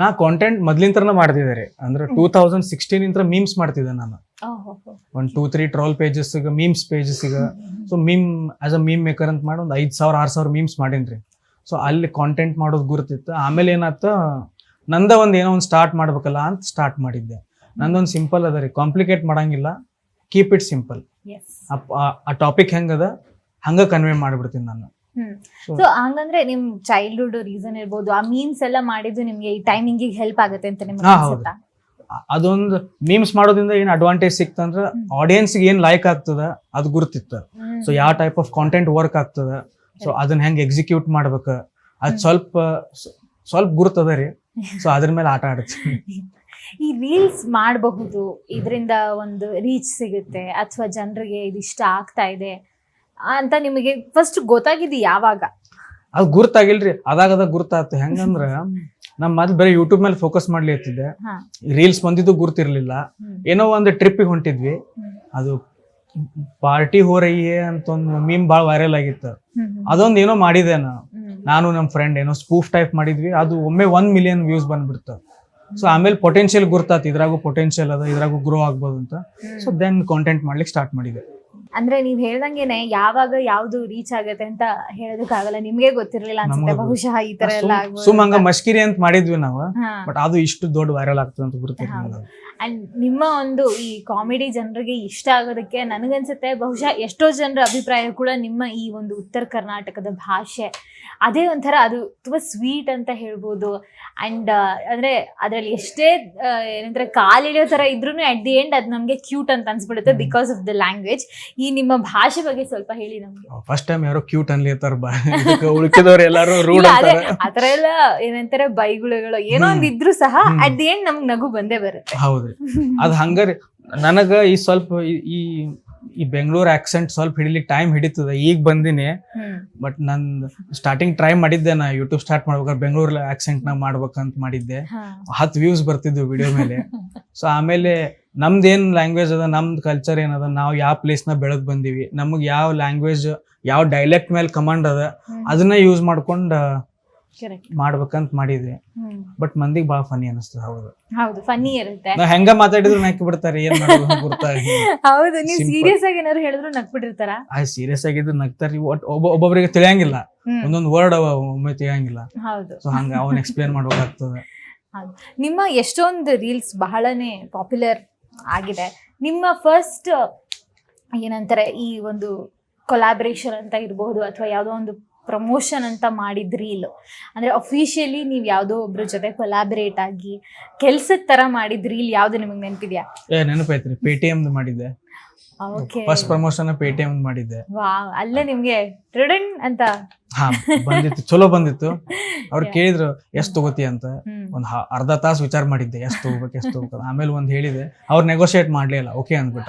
ನಾ ಕಾಂಟೆಂಟ್ ಮೊದ್ಲಿಂತ್ರನ ಮಾಡ್ತಿದ್ದೆ ರೀ. ಅಂದ್ರೆ ಟೂ ತೌಸಂಡ್ ಸಿಕ್ಸ್ಟೀನ್ ಇಂತ್ರ ಮೀಮ್ಸ್ ಮಾಡ್ತಿದ್ದೆ ನಾನು. ಒಂದು two three troll pages memes pages so meme as a meme maker ಅಂತ ಮಾಡಿ ಒಂದು ಐದ್ ಸಾವಿರ ಆರ್ ಸಾವಿರ ಮೀಮ್ಸ್ ಮಾಡೀನಿ ಸೊ ಅಲ್ಲಿ ಕಾಂಟೆಂಟ್ ಮಾಡೋದು ಗುರುತಿತ್ತು. ಆಮೇಲೆ ಏನಾತ ನಂದ ಒಂದು ಏನೋ ಒಂದು ಸ್ಟಾರ್ಟ್ ಮಾಡ್ಬೇಕಲ್ಲ ಅಂತ ಸ್ಟಾರ್ಟ್ ಮಾಡಿದ್ದೆ. ನಂದೊಂದು ಸಿಂಪಲ್ ಅದ ರೀ. ಕಾಂಪ್ಲಿಕೇಟ್ ಮಾಡಂಗಿಲ್ಲ. ಕೀಪ್ ಇಟ್ ಸಿಂಪಲ್ ಆ ಟಾಪಿಕ್ ಹೆಂಗದ ಹಂಗ ಕನ್ವೆ ಮಾಡ್ಬಿಡ್ತೀನಿ ನಾನು. ಸೊ ಹಂಗಂದ್ರೆ ನಿಮ್ ಚೈಲ್ಡ್ಹುಡ್ ರೀಸನ್ ಇರ್ಬೋದು ಆ ಮೀಮ್ಸ್ ಎಲ್ಲ ಮಾಡಿದ್ದು ನಿಮ್ಗೆ ಈ ಟೈಮಿಂಗ್ ಹೆಲ್ಪ್ ಆಗುತ್ತೆ ಅಂತ ನಿಮ್ಗೆ ಅನ್ಸುತ್ತಾ? ಅದೊಂದು ಮೀಮ್ಸ್ ಮಾಡೋದ್ರಿಂದ ಏನ್ ಅಡ್ವಾಂಟೇಜ್ ಸಿಕ್ತಂದ್ರೆ ಆಡಿಯನ್ಸ್ ಏನ್ ಲೈಕ್ ಆಗ್ತದ ಅದು ಗುರುತಿತ್ತು. ಸೊ ಯಾವ ಟೈಪ್ ಆಫ್ ಕಾಂಟೆಂಟ್ ವರ್ಕ್ ಆಗ್ತದ? ಸೊ ಅದನ್ನ ಹೆಂಗ್ ಎಕ್ಸಿಕ್ಯೂಟ್ ಮಾಡ್ಬೇಕ? ಅದ್ ಸ್ವಲ್ಪ ಸ್ವಲ್ಪ ಗುರುತದ ರೀ. ಸೊ ಅದ್ರ ಮೇಲೆ ಆಟ ಆಡುತ್ತೆ. ಈ ರೀಲ್ಸ್ ಮಾಡಬಹುದು ಇದರಿಂದ ಒಂದು ರೀಚ್ ಸಿಗುತ್ತೆ ಅಥವಾ ಜನರಿಗೆ ಇದಿಷ್ಟ ಆಗ್ತಾ ಇದೆ. ಅಂತ ನಿಮಗೆ ಫಸ್ಟ್ ಗೊತ್ತಾಗಿದ್ದು ಯಾವಾಗ? ಅದು ಗುರ್ತಾಗಿಲ್ರಿ ಅದಾಗದ ಗುರ್ತಾತು. ಹೆಂಗಂದ್ರ ನಮ್ ಮೊದ್ಲು ಬರೀ ಯೂಟ್ಯೂಬ್ ಮೇಲೆ ಫೋಕಸ್ ಮಾಡ್ಲಿ ಹತ್ತಿದ್ದೆ ರೀಲ್ಸ್ ಬಂದಿದ್ದು ಗುರ್ತಿರ್ಲಿಲ್ಲ. ಏನೋ ಒಂದು ಟ್ರಿಪ್ಪಿಗೆ ಹೊಂಟಿದ್ವಿ. ಅದು ಪಾರ್ಟಿ ಹೋರಯ್ಯೆ ಅಂತ ಒಂದು ಮೀಮ್ ಭಾಳ ವೈರಲ್ ಆಗಿತ್ತು. ಅದೊಂದು ಏನೋ ಮಾಡಿದೆ ನಾ. ನಾನು ನಮ್ಮ ಫ್ರೆಂಡ್ ಏನೋ ಸ್ಪೂಫ್ ಟೈಪ್ ಮಾಡಿದ್ವಿ. ಅದು ಒಮ್ಮೆ ಒನ್ ಮಿಲಿಯನ್ ವ್ಯೂಸ್ ಬಂದ್ಬಿಡ್ತು. ಸೊ ಆಮೇಲೆ ಪೊಟೆನ್ಷಿಯಲ್ ಗುರ್ತಾತ್. ಇದ್ರಾಗು ಪೊಟೆನ್ಷಿಯಲ್ ಅದ ಇದ್ರಾಗು ಗ್ರೋ ಆಗ್ಬೋದು ಅಂತ. ಸೊ ದೆನ್ ಕಾಂಟೆಂಟ್ ಮಾಡ್ಲಿಕ್ಕೆ ಸ್ಟಾರ್ಟ್ ಮಾಡಿದೆ. ಅಂದ್ರೆ ನೀವ್ ಹೇಳ್ದಂಗೆನೆ ಯಾವಾಗ ಯಾವ್ದು ರೀಚ್ ಆಗತ್ತೆ ಅಂತ ಹೇಳೋದಕ್ಕಾಗಲ್ಲ. ನಿಮ್ಗೆ ಗೊತ್ತಿರ್ಲಿಲ್ಲ ಅನ್ಸುತ್ತೆ. ನಮಗೂ ಬಹುಶಃ ಈ ತರ ಎಲ್ಲ ಸುಮಂಗ ಸುಮ್ ಹಂಗ ಮಶ್ಕಿರಿ ಅಂತ. ಮಾಡಿದ್ವಿ ನಾವು. ಬಟ್ ಅದು ಇಷ್ಟು ದೊಡ್ಡ ವೈರಲ್ ಆಗ್ತದೆ ಅಂತ ಗೊತ್ತಿರಲಿಲ್ಲ ಅಂಡ್ ನಿಮ್ಮ ಒಂದು ಈ ಕಾಮಿಡಿ ಜನರಿಗೆ ಇಷ್ಟ ಆಗೋದಕ್ಕೆ ನನಗನ್ಸುತ್ತೆ ಬಹುಶಃ ಎಷ್ಟೋ ಜನರ ಅಭಿಪ್ರಾಯ ಕೂಡ ನಿಮ್ಮ ಈ ಒಂದು ಉತ್ತರ ಕರ್ನಾಟಕದ ಭಾಷೆ. ಅದೇ ಒಂಥರ ಅದು ತುಂಬಾ ಸ್ವೀಟ್ ಅಂತ ಹೇಳ್ಬೋದು. ಅಂಡ್ ಅಂದ್ರೆ ಅದ್ರಲ್ಲಿ ಎಷ್ಟೇ ಆ, ಏನಂತಾರೆ ಕಾಲಿಳಿಯೋ ತರ ಇದ್ರೂ ಅಟ್ ದಿ ಎಂಡ್ ಅದು ನಮ್ಗೆ ಕ್ಯೂಟ್ ಅಂತ ಅನ್ಸ್ಬಿಡುತ್ತೆ ಬಿಕಾಸ್ ಆಫ್ ದ ಲ್ಯಾಂಗ್ವೇಜ್ ಈ ನಿಮ್ಮ ಭಾಷೆ ಬಗ್ಗೆ ಸ್ವಲ್ಪ ಹೇಳಿ ನಮ್ಗೆ. ಫಸ್ಟ್ ಟೈಮ್ ಯಾರೋ ಕ್ಯೂಟ್ ಬಾ. ಇದಕ್ಕೆ ಉಳ್ಕಿದವ್ರು ಎಲ್ಲಾರು ರೂಢ ಆತರ ಎಲ್ಲ ಏನಂತಾರೆ ಬೈಗುಳಗಳು ಏನೋ ಒಂದ್ ಇದ್ರು ಸಹ. ಅಟ್ ದಿ ಎಂಡ್ ನಮ್ಗ್ ನಗು ಬಂದೇ ಬರುತ್ತೆ. ಹೌದ್ರಿ. ಅದ್ ಹಂಗಾರಿ. ನನಗ ಈ ಸ್ವಲ್ಪ ಈ- ಈ ಈ ಬೆಂಗಳೂರು ಆಕ್ಸೆಂಟ್ ಸ್ವಲ್ಪ ಹಿಡಿಲಿಕ್ಕೆ ಟೈಮ್ ಹಿಡಿತದ. ಈಗ ಬಂದಿನಿ. ಬಟ್ ನನ್ ಸ್ಟಾರ್ಟಿಂಗ್ ಟ್ರೈ ಮಾಡಿದ್ದೆ ನಾ. ಯೂಟ್ಯೂಬ್ ಸ್ಟಾರ್ಟ್ ಮಾಡ್ಬೇಕಾದ್ರೆ ಬೆಂಗಳೂರು ಆಕ್ಸೆಂಟ್ ನಾಗ ಮಾಡ್ಬೇಕಂತ ಮಾಡಿದ್ದೆ. ಹತ್ತು ವ್ಯೂಸ್ ಬರ್ತಿದ್ವು ವಿಡಿಯೋ ಮೇಲೆ. ಸೊ ಆಮೇಲೆ ನಮ್ದೇನ್ ಲ್ಯಾಂಗ್ವೇಜ್ ಅದ ನಮ್ದು ಕಲ್ಚರ್ ಏನದ ನಾವು ಯಾವ ಪ್ಲೇಸ್ನ ಬೆಳೆದ್ ಬಂದೀವಿ ನಮಗೆ ಯಾವ ಲ್ಯಾಂಗ್ವೇಜ್ ಯಾವ ಡೈಲೆಕ್ಟ್ ಮೇಲೆ ಕಮಾಂಡ್ ಅದ ಅದನ್ನ ಯೂಸ್ ಮಾಡ್ಕೊಂಡು. ಮಾಡ್ಬೇಕಂತ ಮಾಡಿದ್ವಿ. ಬಟ್ ಮಂದಿಗೆ ಬಹಳ ಫನಿ ಅನಿಸ್ತದೆ ಹೌದು. ಹೌದು ಫನ್ನಿ ಇರುತ್ತೆ. ನಾವ್ ಹೆಂಗ ಮಾತಾಡಿದ್ರು ನಾಕಿ ಬಿಡ್ತಾರೆ ಏನ್ ಹೌದು ನೀವು ಸೀರಿಯಸ್ ಆಗಿ ಏನಾದ್ರು ಹೇಳಿದ್ರು ನಕ್ಬಿಟ್ಟಿರ್ತಾರ? ಆ ಸೀರಿಯಸ್ ಆಗಿದ್ರು ನಗ್ತಾರಿ ಒಟ್ ಒಬ್ಬ ಒಬ್ಬೊಬ್ರಿಗೆ ತಿಳಿಯಂಗಿಲ್ಲ. ಒಂದೊಂದು ವರ್ಡ್ ಅವ ಒಮ್ಮೆ ತಿಳಿಯಂಗಿಲ್ಲ. ಹೌದು. ಸೊ ಹಂಗ ಅವನ್ ಎಕ್ಸ್ಪ್ಲೇನ್ ಮಾಡ್ಬೇಕಾಗ್ತದೆ. ಹೌದು. ನಿಮ್ಮ ಎಷ್ಟೊಂದು ರೀಲ್ಸ್ ಬಹಳನೇ ಪಾಪ್ಯುಲರ್ ಆಗಿದೆ. ನಿಮ್ಮ ಫಸ್ಟ್ ಏನಂತಾರೆ ಈ ಒಂದು ಕೊಲಾಬ್ರೇಷನ್ ಅಂತ ಇರಬಹುದು ಅಥವಾ ಯಾವುದೋ ಒಂದು ಪ್ರಮೋಷನ್ ಅಂತ ಮಾಡಿದ ರೀಲ್ ಅಂದ್ರೆ ಅಫಿಷಿಯಲಿ ನೀವು ಯಾವುದೋ ಒಬ್ರ ಜೊತೆ ಕೊಲಾಬರೇಟ್ ಆಗಿ ಕೆಲಸದ ತರ ಮಾಡಿದ ರೀಲ್ ಯಾವ್ದು ನಿಮಗೆ ನೆನಪಿದ್ಯಾ? ಏ ನೆನಪೈತ್ರಿ ಪೇಟಿಎಂ ಮಾಡಿದ್ದೆ. ಓಕೆ ಫಸ್ಟ್ ಪ್ರಮೋಷನ್ ಪೇಟಿಎಂ ಮಾಡಿದ್ದೆ. ವಾ ಅಲ್ಲೇ ನಿಮ್ಗೆ ಟ್ರಿಡನ್ ಅಂತ ಹಾ ಬಂದಿತ್ತು. ಚಲೋ ಬಂದಿತ್ತು. ಅವ್ರು ಕೇಳಿದ್ರು ಎಷ್ಟ್ ತಗೋತಿ ಅಂತ? ಒಂದ್ ಅರ್ಧ ತಾಸು ವಿಚಾರ ಮಾಡಿದ್ದೆ ಎಷ್ಟ್ ತಗೋಬೇಕು ಎಷ್ಟ್ ತಗೋಬೇಕು? ಆಮೇಲೆ ಒಂದ್ ಹೇಳಿದೆ ಅವ್ರು ನೆಗೋಶಿಯೇಟ್ ಮಾಡ್ಲಿಲ್ಲ ಓಕೆ ಅಂದ್ಬಿಟ್ಟ